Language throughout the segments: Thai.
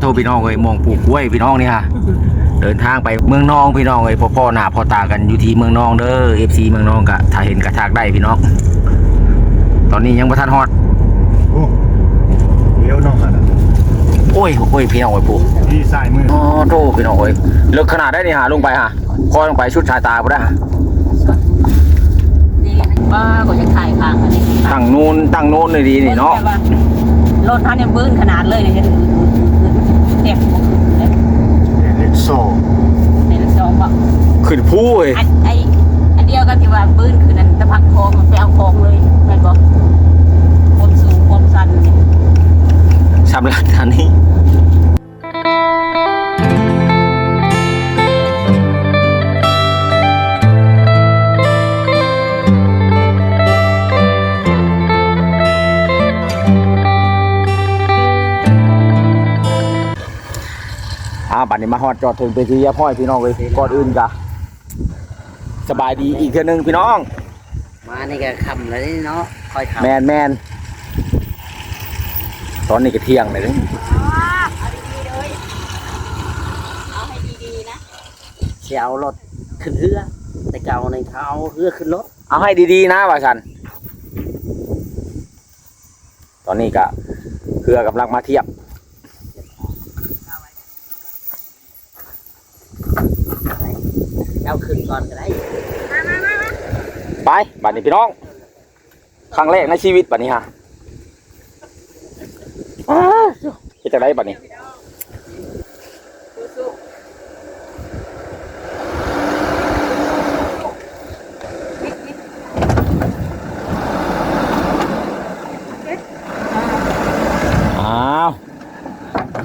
โทรพี่น้องเอ้ยมองปลูกกล้วยพี่น้องนี่ฮะเดินทางไปเมืองนองพี่น้องเอ้ยพ่อพ่อหน้าพ่อตากันอยู่ที่เมืองนองเด้อ FC เมืองนองกะถ้าเห็นกระทากได้พี่น้องตอนนี้ยังบ่ทันฮอดโอ้เลี้ยวน้องกันนะโอ้ยโอ้ยพี่น้องเอ้ยปู่ที่ซ้ายมืออ๋อโตพี่น้องเอ้ยเลิกขนาดได้นี่ฮะลงไปฮะคอยลงไปชุดชายตาบ่ได้ฮะนี่ว่าก็จะถ่ายฟังอันนี้ตั้งนูนตั้งโน้นเลยดีนี่เนาะรถท่านยังบื้นขนาดเลยเนี่ย จะเต็มเล็กโซ่ในรถสองบอกขึ้นผู้เอ้ยอันไออันเดียวกันที่ว่าบื้นคือนั้นตะพักคลองมันไปเอาคลองเลยแม่นบอกความสูงความสั้นเนี่ยสำหรับท่านนี้ นี้มาฮอดจอดถึงไปที่ยาพ่อยพี่น้องเลยก่อนอื่นกะสบายดีอีกเทื่อนึงพี่น้อง มานี่ก็คำแล้วนี่เนาะคอยแมทำนแมนตอนนี้ก็เที่ยงเลยเด้อเอาดีๆเลยเอาให้ดีๆนะเสียเอารถขึ้นเรือแต่เก่าในเขาเอาเรือขึ้นรถเอาให้ดีๆนะว่าสันตอนนี้ก็เครือกำลังมาเทียบ เอาขึ้น ก่อนก็ได้ไปบัดนี้พี่น้อง ครั้งแรกในชีวิตบัดนี้ฮะอ้าวเฮ็ดจังไดบัดนี้อ้าว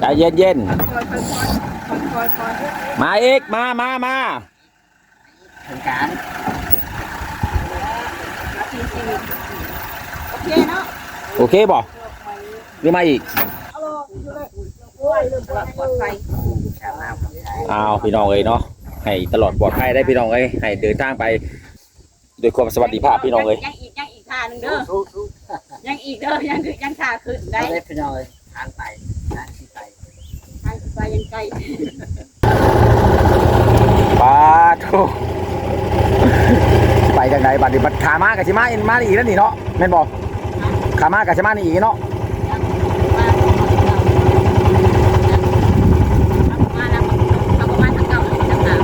ใจเย็นเย็นๆมาอีก มามามา ทางการโอเคเนาะโอเคบ่หรือมาอีกปลอดภัยชาวนาคนไทยอ้าวพี่น้องเอ้ยเนาะให้ตลอดปลอดภัยได้พี่น้องเอ้ยให้เดินทางไปด้วยความสวัสดิภาพพี่น้องเอ้ยยังอีกยังอีกท่าหนึงเด้อยังอีกเด้อยังคือยังท่าขึ้นได้ได้ได้พี่น้อยทางไปทางที่ไปทางไปยังไกลปาทุ ไปจังไดบัดนี้บัดขามากับชิมาอินมาอีกแล้วนี่เนาะแม่นบ่ขามากับชิมานี่อีกเนาะมาแล้วทำประมาณทางเก่าเลยทางเก่า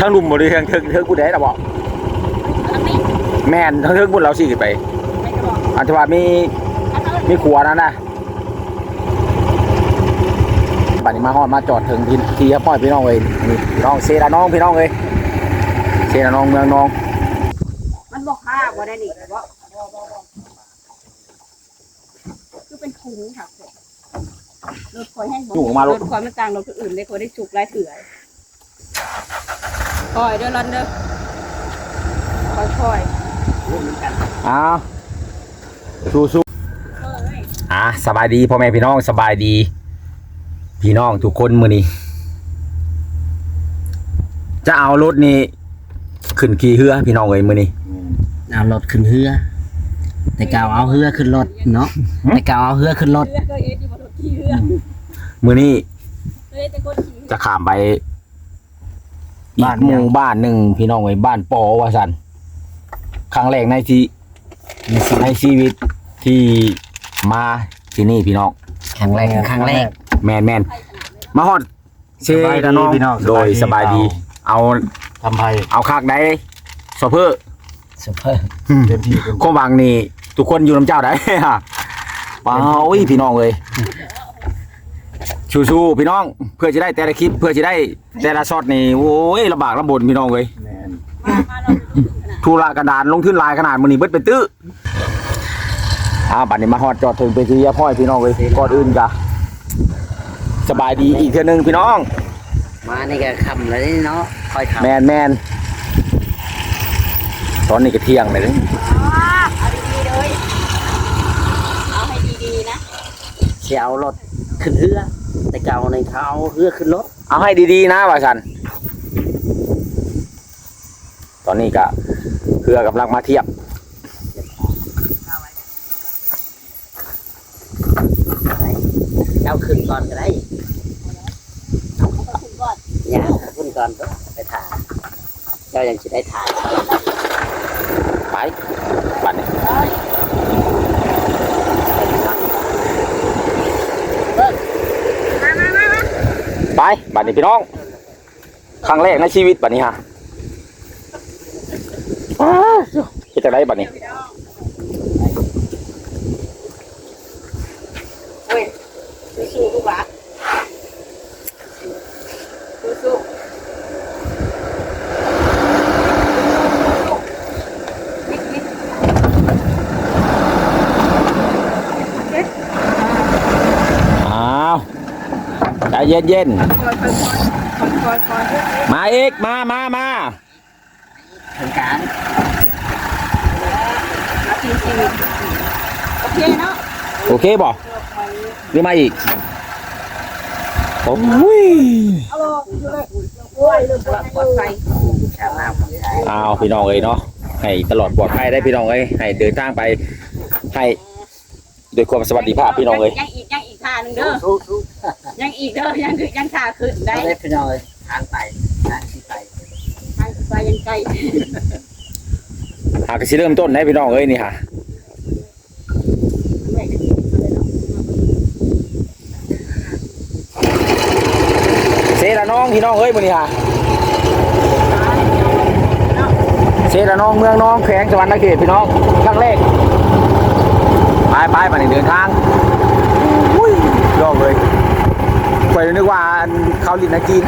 ทั้งลุมบ่ได้ทั้งเทิงเทิงผู้ใดล่ะบ่ทางนี้แม่นทั้งเทิงพุ่นเราสิขึ้นไปอันที่ว่ามีมีขัวนั่นนะบัดนี้มาฮอดมาจอดถึงที่ที่พ่อยพี่น้องเอ้ยนี่พี่น้องเซราน้องพี่น้องเอ้ย เซราน้องเมืองน้อง มันบอกค่าบ่ได้นี่บ่คือเป็นถุงค่ะรถคอยแห้งบ่อยู่ออกมารรถคอยมันต่างรถคนอื่นได้คอยได้จุกหลายเถื่อคอยเด้อรอนเด้อคอยคอยอ้าวสู้ๆอะสบายดีพ่อแม่พี่น้องสบายดี พี่น้องทุกคนมื้อนี้จะเอารถนี่ ขึ้นขี่เรือพี่น้องเอ้ยมื้อนี้เอารถขึ้นเรือแต่เก่าเอาเรือขึ้นรถเนาะแต่เก่าเอาเรือขึ้นรถเรือก็เอ็ดอยู่บนรถขี่เรือมื้อนี้เฮ้ยแต่คนขี่จะข้ามไปอีกหมู่บ้านหนึ่งพี่น้องเอ้ยบ้านปอว่าซั่นครั้งแรกในที่ในชีวิตที่มาที่นี่พี่น้องครั้งแรกครั้งแรก แมนแมนมาฮอดเชสบายดีนะน้องพี่น้องโดยสบายดี เอา ทำไทยเอาคักได้โซเปอร์ซุปเปอร์เต็มที่เต็มความหวังนี่ทุกคนอยู่น้ำเจ้าได้ว้าวอุ้ยพี่น้องเลยชูๆพี่น้อง เพื่อจะได้แต่ละคลิป เพื่อจะได้แต่ละช็อตนี่โอ้ยลำบากลำบนพี่น้องเลยแมนมามาเราถึงขนาดทุรากระดานลงทุนหลายขนาดมันนี่เบิดเป็นตื้ออ้าวบัดนี้มาฮอดจอดถึงไปที่ยาพ่อยพี่น้องเลยก่อนอื่นกะสบายดีอีกเทื่อนึงพี่น้อง มานี่ก็คำแล้วนี่เนาะคอยทำแมนแมนตอนนี้ก็เที่ยงเลยเด้อเอาดีๆเลยเอาให้ดีๆนะเสียเอารถขึ้นเรือแต่เก่าในเขาเอาเรือขึ้นรถเอาให้ดีๆนะว่าสันตอนนี้ก็เครือกำลังมาเทียบเอาขึ้นก่อนก็ได้ เนี่ยคุณก่อนไปถ่ายเจ้ายังสิได้ถ่ายไปบัดนี้ไปบัดนี้พี่น้อง ครั้งแรกในชีวิตบัดนี้ฮะอ้าวเฮ็ดจังไดบัดนี้ เฮ้ยสู้ๆลูกหลานสู้ๆ อ้าวใจ เย็นเย็นคอยคอยคอยคอยคอยๆมาอีกมามามาถึงกลางนาทีชีวิตโอเคเนาะโอเคบ่หรือมาอีกโอ้ยปลอดภัยชาวนาของชายอ้าวพี่น้องเอ้ยเนาะให้ตลอดปลอดภัยได้พี่น้องเอ้ยให้เดินทางไปให้ด้วยความสวัสดิภาพพี่น้องเอ้ยยังอีกยังอีก ท่าหนึงเด้อยังอีกเด้อ ยังคือยังท่าขึ้นได้ได้พี่น้อยทางไปทางที่ไปทางไปยังไกลหากสิเริ่มต้นได้พี่น้องเอ้ยนี่ฮะไม่ได้กินเลยเนาะเซละน้องพี่น้องเอ้ยมื้อนี้ฮะเซละน้องเมืองน้องแขวงสวรรณเขตพี่น้องครั้งแรกไปไปไปนี่เดินทางอุ้ ยยอกเลยไปนึกว่าเขาลินนะจีน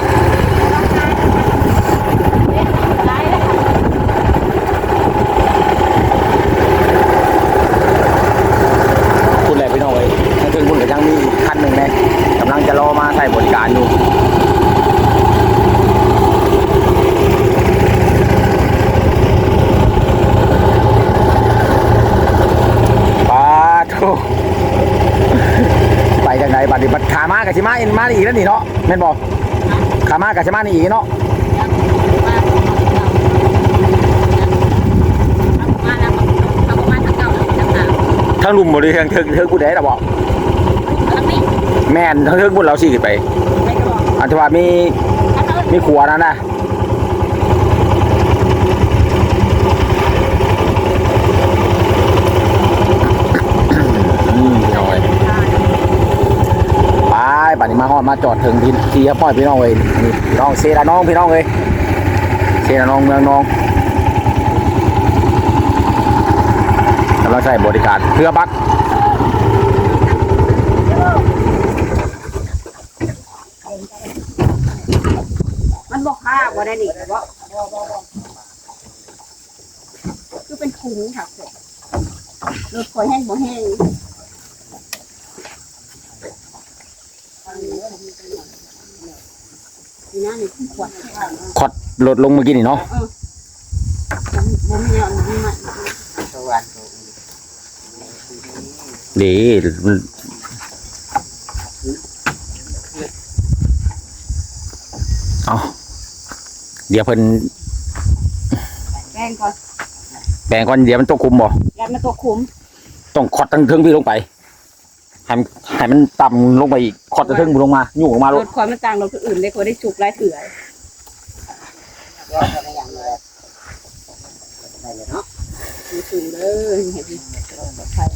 ได้แล้วค่ะคุณแหละพี่น้องเอ้ยทั้งถึงคุณก็ยังมีคันหนึ่งเลยกำลังจะรอมาใส่บริการอยู่ปาทุไปจังได บัดนี้บัดขามากับชิมาอินมาอีกแล้วนี่เนาะแม่นบอกขามากับชิมานี่อีกเนาะมาแล้วเอาประมาณทางเก่าแล้วทางหน้าทั้งเทิงเทิงเทิงกูได้หรอบอกแม่นทั้งเทิงบุญเราสี่ไปอันที่ว่ามีมีขัวนั่นนะอืมพี่น้องเอ้ยไปบัดนี้มาฮอดมา จอดถึงที่ที่ครับพ่อยพี่น้องเอ้ยนี่พี่น้องเซราน้องพี่น้องเอ้ยเซราน้องเมืองน้องกำลังใช้บริการเพื่อบักมันบอกค่าบ่ได้นี่บ่คือเป็นถุงค่ะรถคอยแห้งบ่แห้ง นี่นะนี่ขวดขอดลดลงเมื่อกี้นี่เนาะบ่มีอันนี้มาสวรรค์ดีมันเอาเดี๋ยวเพิ่นแป้งก่อนแปลงก่อนเดี๋ยวมันตกคุมบ่ยันมาตัวคุมต้องขอดตั้งเทิงพี่ลงไป ให้มันให้มันต่ำลงไปอีกขอดตั้งเทิงลงมายุ่งออกมารลถความมันต่างรถคนอื่นเลยคนได้จุกไล่เถื่อยยอดอะไรอย่างเลยได้เลยเนาะมีสูงเด้อเห็นดิปลอดภัย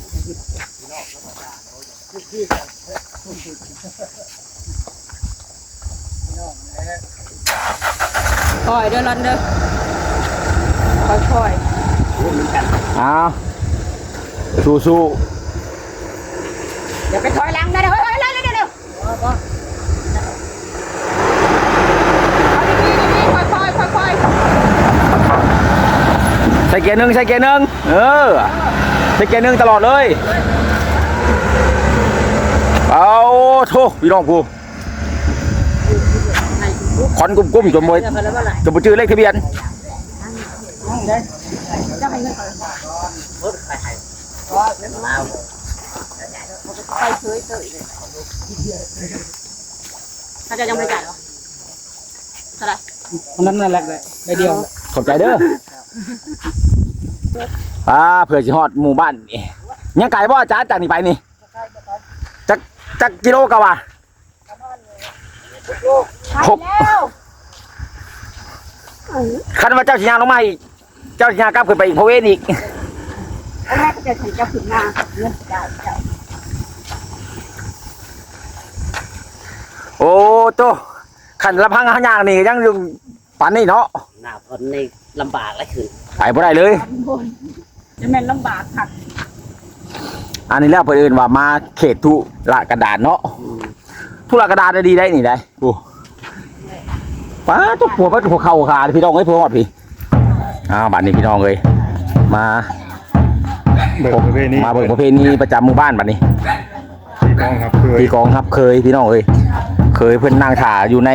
คอยเด้อรอนเด้อคอยคอยอ้าวสู้สู้ เดี๋ยวไปถอยหลังได้เด้อเฮ้ยเฮ้ยเร็วเร็วเร็วเร็วเอาดีๆดีๆค่อยๆค่อยๆใส่เกียร์หนึ่งใส่เกียร์หนึ่งเออใส่เกียร์หนึ่งตลอดเลยเอาโทพี่น้องกูคอนกุ้มๆจนมวยเดี๋ยวเขาแล้วว่าอะไรจนบ่ชื่อเลขทะเบียนจะให้เงินรถไปให้ลาว ไปเฉยเฉยเลยถ้าจะยังไม่จ่ายเหรอเท่าไหร่คนนั้นนั่นแหละได้เดียวขอบใจเด้ออ่าเผื่อสิฮอดหมู่บ้านนี่ยังไก่บ่จ้าจากนี่ไปนี่จักจักกิโลกะว่าไปแล้วคันว่าเจ้าสิยางลงมาอีกเจ้าสิยางกลับขึ้นไปอีกพระเวทอีกแล้วแม่ก็จะถึงจะขึ้นมาเงินได้เจ้า โอ้โตขันละพังหายางนี่ยังอยู่ปานนี้เนาะหน้าฝนนี่ลำบากแล้วคือไปบ่ได้เลยบนจะแม่นลำบากค่ะอันนี้แล้วเพิ่นเอิ้นว่ามาเขตทุละกระดาษเนาะทุละกระดาษได้ดีได้นี่ได้โอ้ป้าตุกหัวป้าตุกหัวเข่าขาพี่น้องเอ้ยพวกอดพี่อ้าวบัดนี้พี่น้องเอ้ยมา เบิกประเภทนี้มาเบิ่งประเพณีประจำหมู่บ้านบัดนี้ที่กองครับเคยพี่กองครับเคยพี่น้องเอ้ย เคยเพิ่นนั่งถ่าอยู่ใน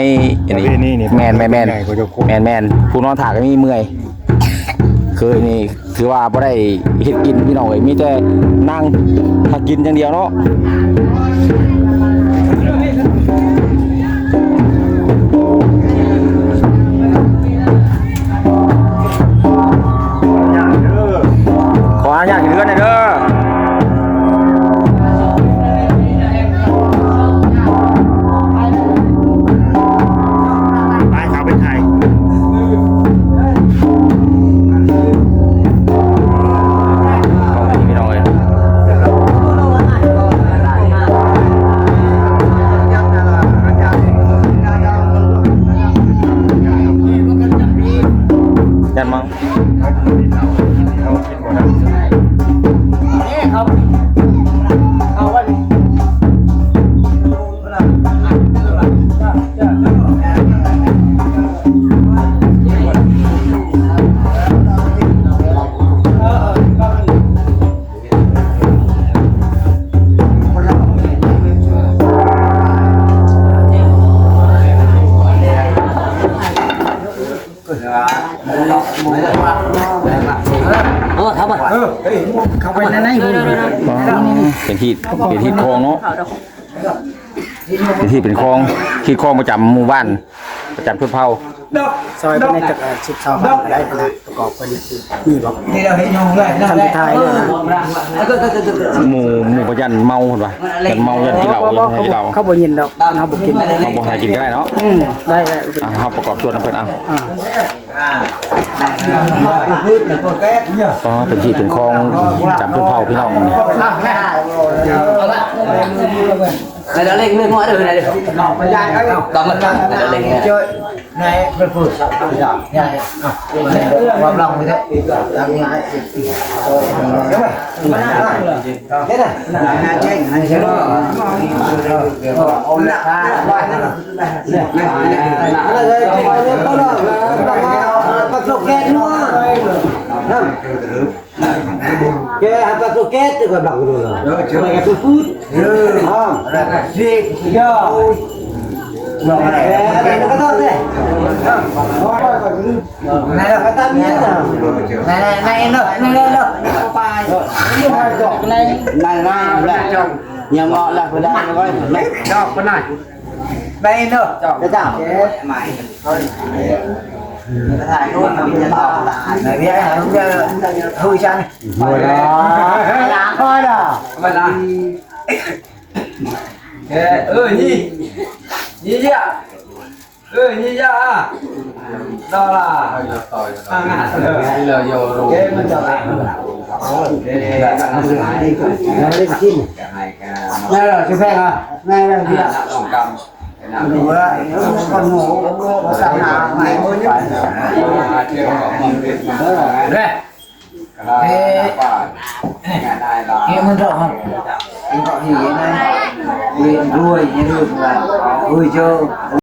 อันประนี้เภทนี้นี่แมนแมนแมนใหญ่กว่าเจ้าโคแมนแมนผู้นอนถ่าก็มีเมื่อย เคยนี่ถือว่าบ่ได้เฮ็ดกินพี่น้องเอ้ยมีแต่นั่งถ้ากินอย่างเดียวเนาะขออนุญาตอยู่เรือนหน่อยเด้อ ยัน เออเขาบอกเขาไปนั่นนี่เป็นที่เป็นที่คลองเนาะเป็นที่เป็นคลองที่คลองประจำหมู่บ้านประจำชุดเผา ซอยเป็นในจักรสิบสองพันได้ขนาดประกอบกันนี่บอกนี่เราเห็นยองเลยทำสุดท้ายเลยนะหมู่หมู่ประยันเมาเห็นปะยันเมายันกินเหล้ายันให้เหล้าเขาบ่ยินดอกเขาบ่กินเขาบอกให้กินก็ได้เนาะอืมได้ได้อะเขาประกอบส่วนน้ำเพิ่นเอาอ่าอ๋อเป็นที่เป็นคลองประจำทุนเผาพี่น้องนี่ này đó lên lên ngoài đường này được đọc mà dài ấy đọc mà này đã lên chơi này vừa vừa sập giờ nhà hợp lòng như thế làm lại đúng rồi thế này hai chén hai chén ôm lại này Ke apa suket ke bang dulu. Yo, ke suku. Yo. Ha. Sik. Yo. Nah, kata deh. Nah, kata ni. Nah, nah, nah, nah, nah. Apa? Ini harga. Nah, nah, lah. Nhà mọ là phải đang coi. Đó, bên này. Đây nữa. Được không? Mày. Thôi cái thải luôn mà mình này biết là không biết thôi chăng rồi đó là thôi đó mà là ừ nhi nhi gì ừ nhi ra à đó là à ngã rồi là vô rồi cái mình cho lại nó lên kim này là cái à này là gì ạ nữa còn ngủ nó sẵn nào ngày mới nhất đây em muốn rộng không em gọi gì vậy này quyền ruồi như được là vui chơi